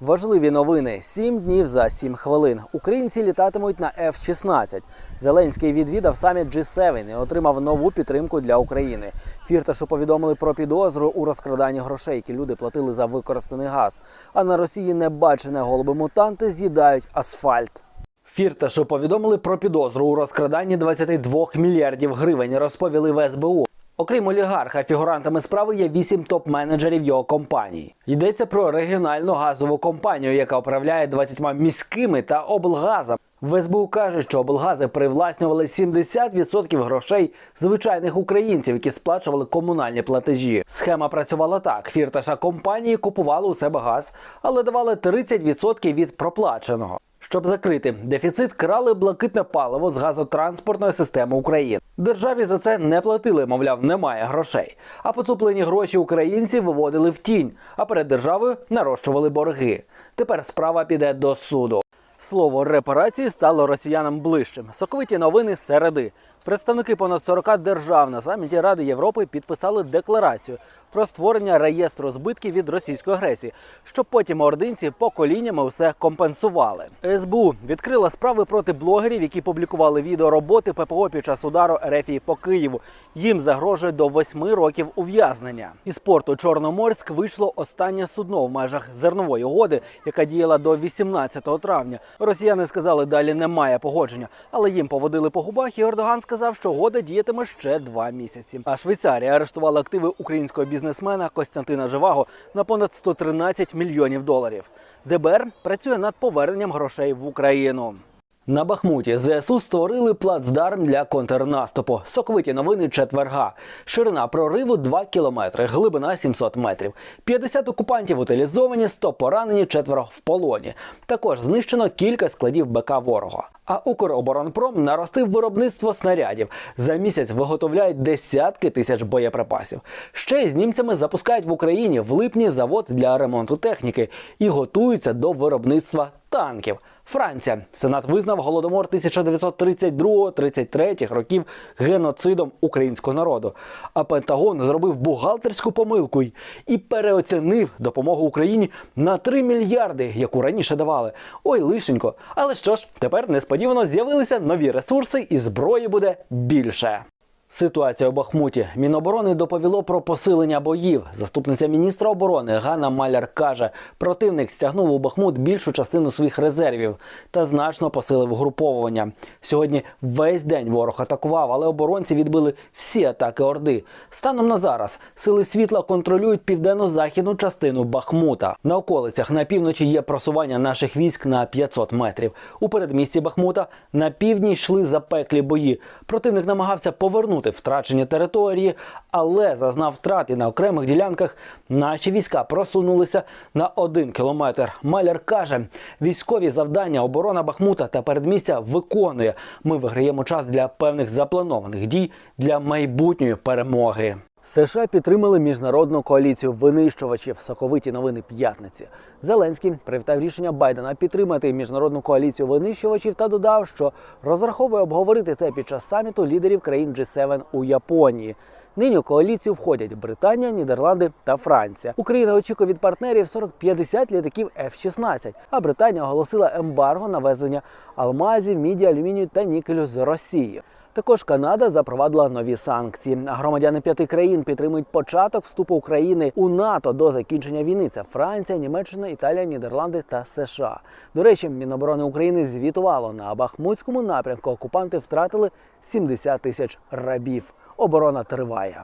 Важливі новини: сім днів за сім хвилин. Українці літатимуть на F-16. Зеленський відвідав саміт G7 і отримав нову підтримку для України. Фірташу повідомили про підозру у розкраданні грошей, які люди платили за використаний газ. А на Росії небачене голуби мутанти з'їдають асфальт. Фірташу повідомили про підозру у розкраданні 22 мільярдів гривень. Розповіли в СБУ. Окрім олігарха, фігурантами справи є вісім топ-менеджерів його компаній. Йдеться про регіональну газову компанію, яка управляє 20 міськими та облгазами. В СБУ каже, що облгази привласнювали 70% грошей звичайних українців, які сплачували комунальні платежі. Схема працювала так: фірташа компанії купували у себе газ, але давали 30% від проплаченого. Щоб закрити дефіцит, крали блакитне паливо з газотранспортної системи України. Державі за це не платили, мовляв, немає грошей. А поцуплені гроші українці виводили в тінь, а перед державою нарощували борги. Тепер справа піде до суду. Слово репарації стало росіянам ближчим. Соковиті новини середи. Представники понад 40 держав на саміті Ради Європи підписали декларацію про створення реєстру збитків від російської агресії, щоб потім ординці поколіннями все компенсували. СБУ відкрила справи проти блогерів, які публікували відео роботи ППО під час удару РФії по Києву. Їм загрожує до восьми років ув'язнення. Із порту Чорноморськ вийшло останнє судно в межах зернової угоди, яка діяла до 18 травня. Росіяни сказали, далі немає погодження, але їм поводили по губах, і Ердоган сказав, що угода діятиме ще два місяці. А Швейцарія арештувала активи українського бізнесмена Костянтина Живаго на понад 113 мільйонів доларів. ДБР працює над поверненням грошей в Україну. На Бахмуті ЗСУ створили плацдарм для контрнаступу. Соковиті новини четверга. Ширина прориву 2 кілометри, глибина 700 метрів. 50 окупантів утилізовані, 100 поранені, четверо в полоні. Також знищено кілька складів БК ворога. А Укроборонпром наростив виробництво снарядів. За місяць виготовляють десятки тисяч боєприпасів. Ще й з німцями запускають в Україні в липні завод для ремонту техніки і готуються до виробництва танків. Франція Сенат визнав голодомор 1932-33 років геноцидом українського народу. А Пентагон зробив бухгалтерську помилку і переоцінив допомогу Україні на 3 мільярди, яку раніше давали. Ой, лишенько. Але що ж, тепер несподівано з'явилися нові ресурси, і зброї буде більше. Ситуація у Бахмуті. Міноборони доповіло про посилення боїв. Заступниця міністра оборони Ганна Маляр каже, противник стягнув у Бахмут більшу частину своїх резервів та значно посилив угруповування. Сьогодні весь день ворог атакував, але оборонці відбили всі атаки Орди. Станом на зараз сили світла контролюють південно-західну частину Бахмута. На околицях на півночі є просування наших військ на 500 метрів. У передмісті Бахмута на півдні йшли запеклі бої. Противник намагався повернути втрачені території, але зазнав втрат і на окремих ділянках наші війська просунулися на один кілометр. Маляр каже, військові завдання оборона Бахмута та передмістя виконує. Ми виграємо час для певних запланованих дій для майбутньої перемоги. США підтримали міжнародну коаліцію винищувачів. Соковиті новини п'ятниці. Зеленський привітав рішення Байдена підтримати міжнародну коаліцію винищувачів та додав, що розраховує обговорити це під час саміту лідерів країн G7 у Японії. Нині у коаліцію входять Британія, Нідерланди та Франція. Україна очікує від партнерів 40-50 літаків F-16, а Британія оголосила ембарго на везення алмазів, міді, алюмінію та нікелю з Росії. Також Канада запровадила нові санкції. Громадяни п'яти країн підтримують початок вступу України у НАТО до закінчення війни. Це Франція, Німеччина, Італія, Нідерланди та США. До речі, Міноборони України звітувало на Бахмутському напрямку. Окупанти втратили 70 тисяч рабів. Оборона триває.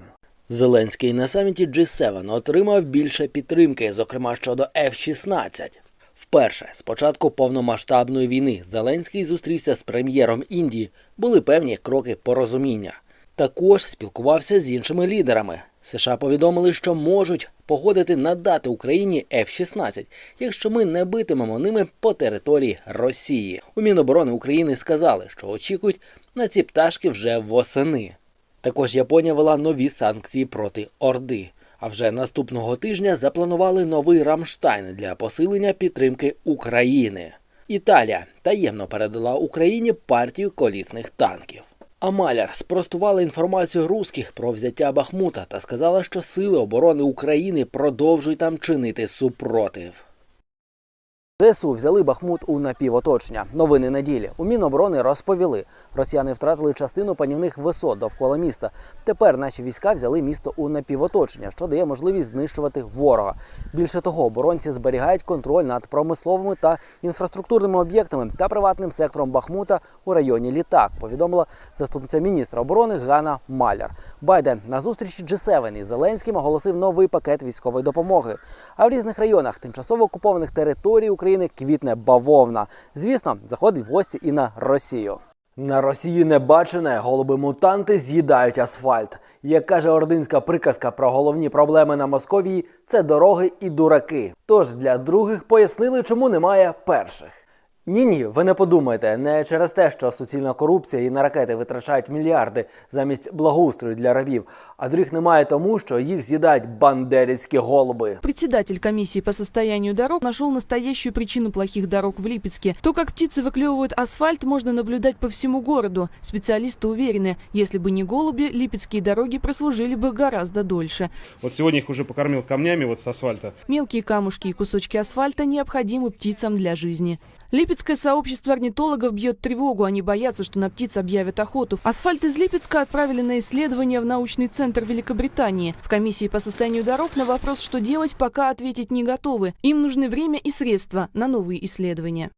Зеленський на саміті G7 отримав більше підтримки, зокрема щодо F-16. Вперше з початку повномасштабної війни Зеленський зустрівся з прем'єром Індії. Були певні кроки порозуміння. Також спілкувався з іншими лідерами. США повідомили, що можуть погодити надати Україні F-16, якщо ми не битимемо ними по території Росії. У Міноборони України сказали, що очікують на ці пташки вже восени. Також Японія вела нові санкції проти Орди. А вже наступного тижня запланували новий Рамштайн для посилення підтримки України. Італія таємно передала Україні партію колісних танків. А Маляр спростувала інформацію русських про взяття Бахмута та сказала, що сили оборони України продовжують там чинити супротив. ЗСУ взяли Бахмут у напівоточення. Новини неділі. У Міноборони розповіли, росіяни втратили частину панівних висот довкола міста. Тепер наші війська взяли місто у напівоточення, що дає можливість знищувати ворога. Більше того, оборонці зберігають контроль над промисловими та інфраструктурними об'єктами та приватним сектором Бахмута у районі Літак. Повідомила заступниця міністра оборони Ганна Маляр. Байден на зустрічі G7 із Зеленським оголосив новий пакет військової допомоги. А в різних районах тимчасово окупованих територій України квітне бавовна. Звісно, заходить в гості і на Росію. На Росії небачене голуби-мутанти з'їдають асфальт. Як каже ординська приказка про головні проблеми на Московії, це дороги і дураки. Тож для других пояснили, чому немає перших. Ні, ні, ви не подумайте, не через те, що суцільна корупція і на ракети витрачають мільярди замість благоустрою для рабів, а доріг немає тому, що їх з'їдають бандерівські голуби. Председатель комиссии по состоянию дорог нашел настоящую причину плохих дорог в Липецке. То, как птицы выклевывают асфальт, можно наблюдать по всему городу. Специалисты уверены, если бы не голуби, липецкие дороги прослужили бы гораздо дольше. Вот сегодня их уже покормил камнями вот с асфальта. Мелкие камушки и кусочки асфальта необходимы птицам для жизни. Липецкое сообщество орнитологов бьет тревогу. Они боятся, что на птиц объявят охоту. Асфальт из Липецка отправили на исследование в научный центр Великобритании. В комиссии по состоянию дорог на вопрос, что делать, пока ответить не готовы. Им нужны время и средства на новые исследования.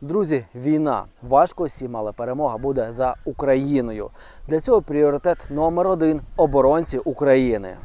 Друзі, війна важко сім, але перемога буде за Україною. Для цього пріоритет номер один оборонці України.